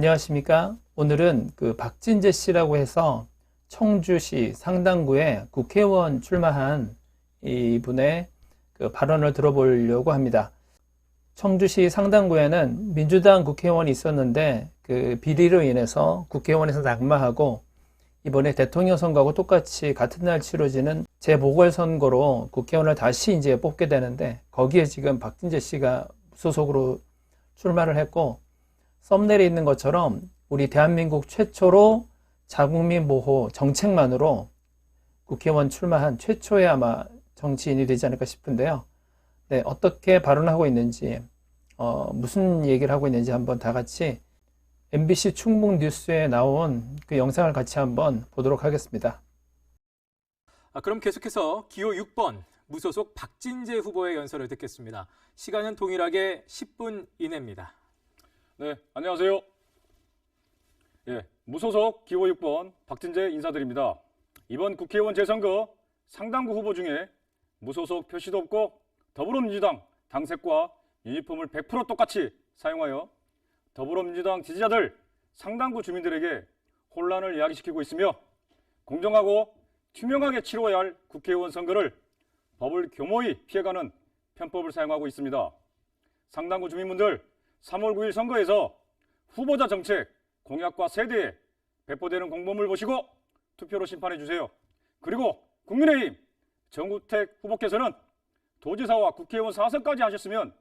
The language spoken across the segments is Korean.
안녕하십니까. 오늘은 그 박진재 씨라고 해서 청주시 상당구에 국회의원 출마한 이분의 그 발언을 들어보려고 합니다. 청주시 상당구에는 민주당 국회의원이 있었는데 그 비리로 인해서 국회의원에서 낙마하고 이번에 대통령 선거하고 똑같이 같은 날 치러지는 재보궐선거로 국회의원을 다시 이제 뽑게 되는데 거기에 지금 박진재 씨가 소속으로 출마를 했고 썸네일에 있는 것처럼 우리 대한민국 최초로 자국민 보호 정책만으로 국회의원 출마한 최초의 아마 정치인이 되지 않을까 싶은데요. 네, 어떻게 발언하고 있는지, 어, 무슨 얘기를 하고 있는지 한번 다 같이 MBC 충북 뉴스에 나온 그 영상을 같이 한번 보도록 하겠습니다. 아, 그럼 계속해서 기호 6번 무소속 박진재 후보의 연설을 듣겠습니다. 시간은 동일하게 10분 이내입니다. 네, 안녕하세요. 예, 무소속 기호 6번 박진재 인사드립니다. 이번 국회의원 재선거 상당구 후보 중에 무소속 표시도 없고 더불어민주당 당색과 유니폼을 100% 똑같이 사용하여 더불어민주당 지지자들 상당구 주민들에게 혼란을 야기시키고 있으며 공정하고 투명하게 치러야 할 국회의원 선거를 법을 교모히 피해가는 편법을 사용하고 있습니다. 상당구 주민분들 3월 9일 선거에서 후보자 정책, 공약과 세대에 배포되는 공범을 보시고 투표로 심판해 주세요. 그리고 국민의힘 정우택 후보께서는 도지사와 국회의원 4선까지 하셨으면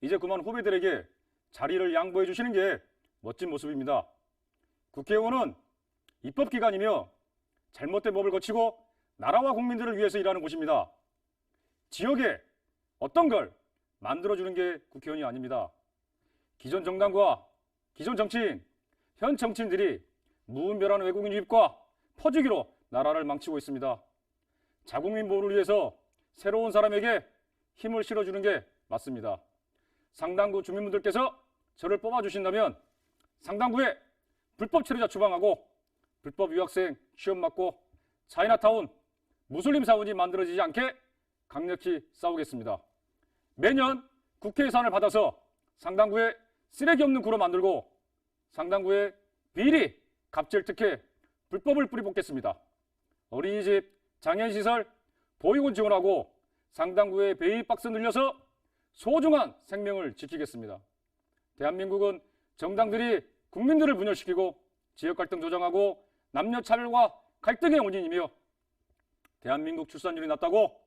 이제 그만 후배들에게 자리를 양보해 주시는 게 멋진 모습입니다. 국회의원은 입법기관이며 잘못된 법을 거치고 나라와 국민들을 위해서 일하는 곳입니다. 지역에 어떤 걸 만들어주는 게 국회의원이 아닙니다. 기존 정당과 기존 정치인, 현 정치인들이 무분별한 외국인 유입과 퍼주기로 나라를 망치고 있습니다. 자국민 보호를 위해서 새로운 사람에게 힘을 실어주는 게 맞습니다. 상당구 주민분들께서 저를 뽑아주신다면 상당구에 불법 체류자 추방하고 불법 유학생 취업 막고 차이나타운 무슬림 사원이 만들어지지 않게 강력히 싸우겠습니다. 매년 국회 예산을 받아서 상당구에 쓰레기 없는 구로 만들고 상당구에 비리, 갑질 특혜, 불법을 뿌리뽑겠습니다. 어린이집, 장애인시설, 보육원 지원하고 상당구에 베이박스 늘려서 소중한 생명을 지키겠습니다. 대한민국은 정당들이 국민들을 분열시키고 지역 갈등 조장하고 남녀 차별과 갈등의 원인이며 대한민국 출산율이 낮다고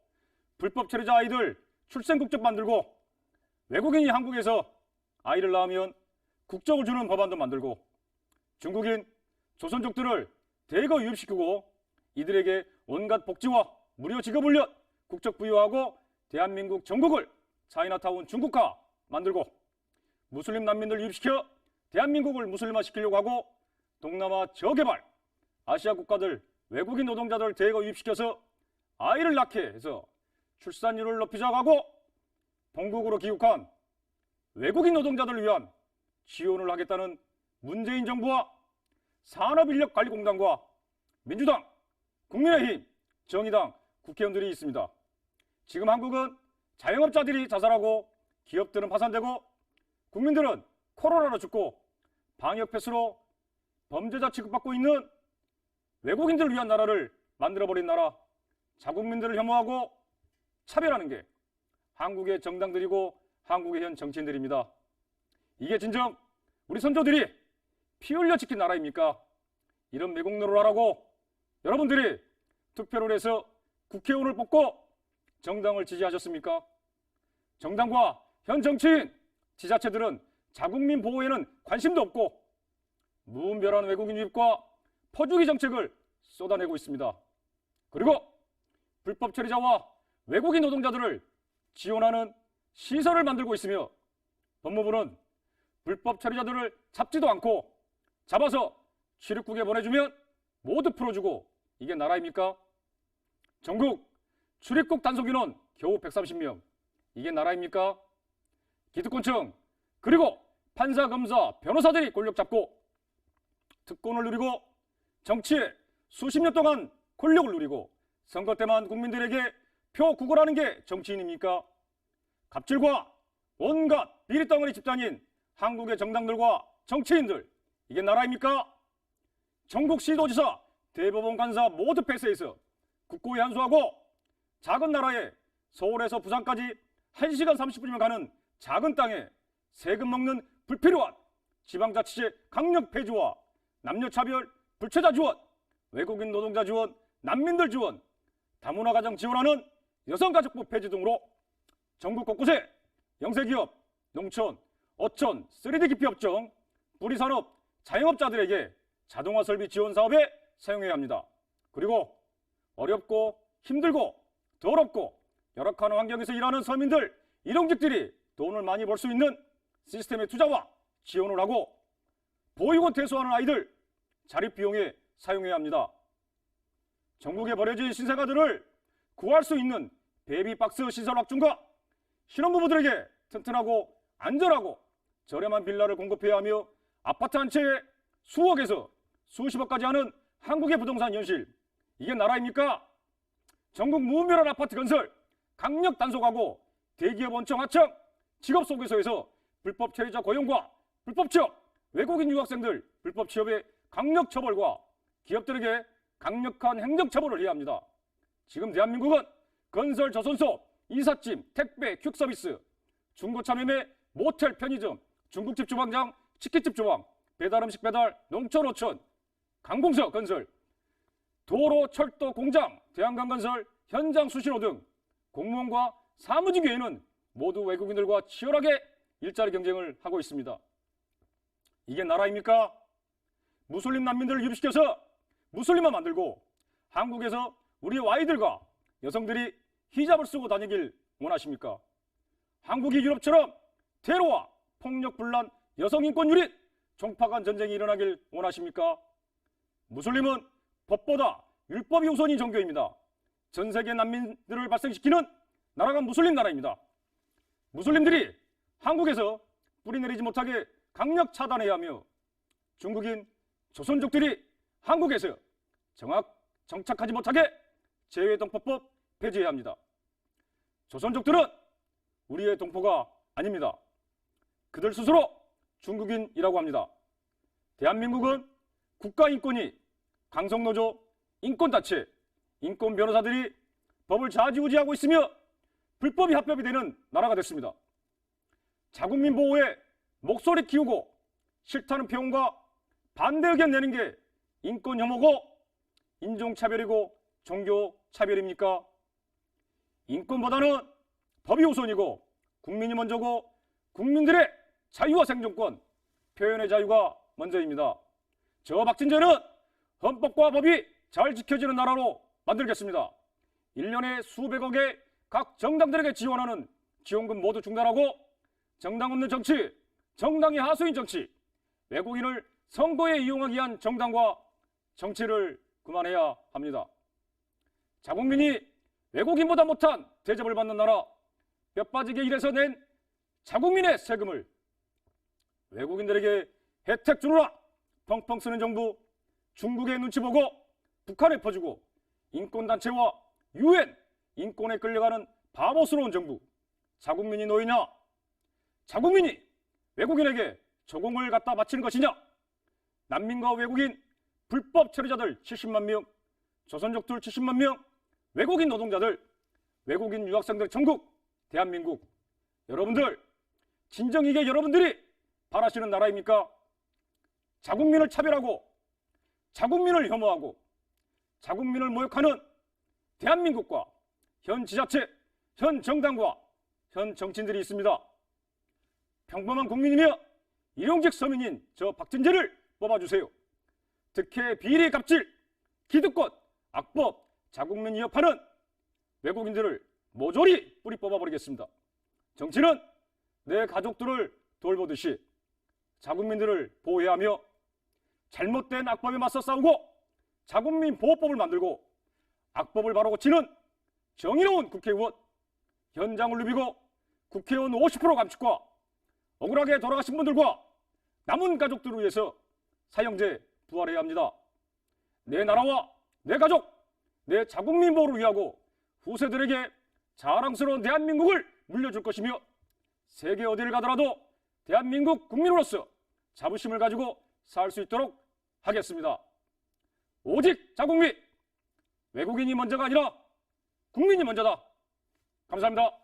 불법 체류자 아이들 출생 국적 만들고 외국인이 한국에서 아이를 낳으면 국적을 주는 법안도 만들고 중국인 조선족들을 대거 유입시키고 이들에게 온갖 복지와 무료 직업훈련, 국적 부여하고 대한민국 전국을 차이나타운 중국화 만들고 무슬림 난민들 유입시켜 대한민국을 무슬림화 시키려고 하고 동남아 저개발, 아시아 국가들 외국인 노동자들 대거 유입시켜서 아이를 낳게 해서 출산율을 높이자고 하고 본국으로 귀국한 외국인 노동자들을 위한 지원을 하겠다는 문재인 정부와 산업인력관리공단과 민주당, 국민의힘, 정의당 국회의원들이 있습니다. 지금 한국은 자영업자들이 자살하고 기업들은 파산되고 국민들은 코로나로 죽고 방역 패스로 범죄자 취급받고 있는 외국인들을 위한 나라를 만들어버린 나라 자국민들을 혐오하고 차별하는 게 한국의 정당들이고 한국의 현 정치인들입니다. 이게 진정 우리 선조들이 피 흘려 지킨 나라입니까? 이런 매국노를 하라고 여러분들이 투표를 해서 국회의원을 뽑고 정당을 지지하셨습니까? 정당과 현 정치인, 지자체들은 자국민 보호에는 관심도 없고 무분별한 외국인 유입과 퍼주기 정책을 쏟아내고 있습니다. 그리고 불법 체류자와 외국인 노동자들을 지원하는 시설을 만들고 있으며 법무부는 불법 체류자들을 잡지도 않고 잡아서 출입국에 보내주면 모두 풀어주고 이게 나라입니까? 전국 출입국 단속 인원 겨우 130명 이게 나라입니까? 기득권층 그리고 판사, 검사, 변호사들이 권력 잡고 특권을 누리고 정치에 수십 년 동안 권력을 누리고 선거 때만 국민들에게 표 구걸하는 게 정치인입니까? 갑질과 온갖 비리덩어리 집단인 한국의 정당들과 정치인들 이게 나라입니까? 전국 시도지사, 대법원 간사 모두 폐쇄해서 국고에 한수하고 작은 나라에 서울에서 부산까지 1시간 30분이면 가는 작은 땅에 세금 먹는 불필요한 지방자치제 강력 폐지와 남녀차별 불체자 지원, 외국인 노동자 지원, 난민들 지원, 다문화 가정 지원하는 여성가족부 폐지 등으로 전국 곳곳에 영세기업, 농촌, 어촌, 3D 기피 업종, 뿌리산업, 자영업자들에게 자동화 설비 지원 사업에 사용해야 합니다. 그리고 어렵고 힘들고 더럽고 열악한 환경에서 일하는 서민들, 일용직들이 돈을 많이 벌 수 있는 시스템의 투자와 지원을 하고 보육원 퇴소하는 아이들 자립 비용에 사용해야 합니다. 전국에 버려진 신생아들을 구할 수 있는 베이비박스 시설 확충과 신혼부부들에게 튼튼하고 안전하고 저렴한 빌라를 공급해야 하며 아파트 한 채에 수억에서 수십억까지 하는 한국의 부동산 현실. 이게 나라입니까? 전국 무분별한 아파트 건설, 강력 단속하고 대기업 원청 하청, 직업 소개소에서 불법 체류자 고용과 불법 취업, 외국인 유학생들 불법 취업의 강력 처벌과 기업들에게 강력한 행정 처벌을 해야 합니다. 지금 대한민국은 건설 조선소, 이삿짐, 택배, 퀵서비스, 중고차 매매, 모텔, 편의점, 중국집 주방장, 치킨집 주방, 배달음식 배달, 농촌 어촌, 강공서 건설, 도로, 철도, 공장, 대한강 건설, 현장 수신호 등 공무원과 사무직 외에는 모두 외국인들과 치열하게 일자리 경쟁을 하고 있습니다. 이게 나라입니까? 무슬림 난민들을 유입시켜서 무슬림만 만들고 한국에서 우리 아이들과 여성들이 히잡을 쓰고 다니길 원하십니까? 한국이 유럽처럼 테러와 폭력 분란, 여성 인권 유린, 종파 간 전쟁이 일어나길 원하십니까? 무슬림은 법보다 율법이 우선인 종교입니다. 전 세계 난민들을 발생시키는 나라가 무슬림 나라입니다. 무슬림들이 한국에서 뿌리 내리지 못하게 강력 차단해야 하며 중국인 조선족들이 한국에서 정확 정착하지 못하게 재외동포법 폐지해야 합니다. 조선족들은 우리의 동포가 아닙니다. 그들 스스로 중국인이라고 합니다. 대한민국은 국가인권위, 강성노조, 인권단체, 인권 변호사들이 법을 좌지우지하고 있으며 불법이 합법이 되는 나라가 됐습니다. 자국민 보호에 목소리 키우고 싫다는 표현과 반대 의견 내는 게 인권 혐오고 인종차별이고 종교차별입니까? 인권보다는 법이 우선이고 국민이 먼저고 국민들의 자유와 생존권, 표현의 자유가 먼저입니다. 저 박진재는 헌법과 법이 잘 지켜지는 나라로 만들겠습니다. 1년에 수백억의 각 정당들에게 지원하는 지원금 모두 중단하고 정당 없는 정치, 정당이 하수인 정치, 외국인을 선거에 이용하기 위한 정당과 정치를 그만해야 합니다. 자국민이 외국인보다 못한 대접을 받는 나라, 뼈 빠지게 일해서 낸 자국민의 세금을 외국인들에게 혜택 주느라 펑펑 쓰는 정부, 중국의 눈치 보고 북한에 퍼주고 인권단체와 유엔 인권에 끌려가는 바보스러운 정부, 자국민이 노이냐? 자국민이 외국인에게 조공을 갖다 바치는 것이냐? 난민과 외국인 불법 체류자들 70만 명, 조선족들 70만 명, 외국인 노동자들, 외국인 유학생들 전국, 대한민국. 여러분들, 진정 이게 여러분들이 바라시는 나라입니까? 자국민을 차별하고, 자국민을 혐오하고, 자국민을 모욕하는 대한민국과 현 지자체, 현 정당과 현 정치인들이 있습니다. 평범한 국민이며 일용직 서민인 저 박진재를 뽑아주세요. 특혜, 비리, 갑질, 기득권, 악법, 자국민 위협하는 외국인들을 모조리 뿌리 뽑아버리겠습니다. 정치는 내 가족들을 돌보듯이 자국민들을 보호해야 하며 잘못된 악법에 맞서 싸우고 자국민 보호법을 만들고 악법을 바로 고치는 정의로운 국회의원, 현장을 누비고 국회의원 50% 감축과 억울하게 돌아가신 분들과 남은 가족들을 위해서 사형제 부활해야 합니다. 내 나라와 내 가족, 내 자국민 보호를 위하고 후세들에게 자랑스러운 대한민국을 물려줄 것이며 세계 어디를 가더라도 대한민국 국민으로서 자부심을 가지고 살 수 있도록 하겠습니다. 오직 자국민! 외국인이 먼저가 아니라 국민이 먼저다. 감사합니다.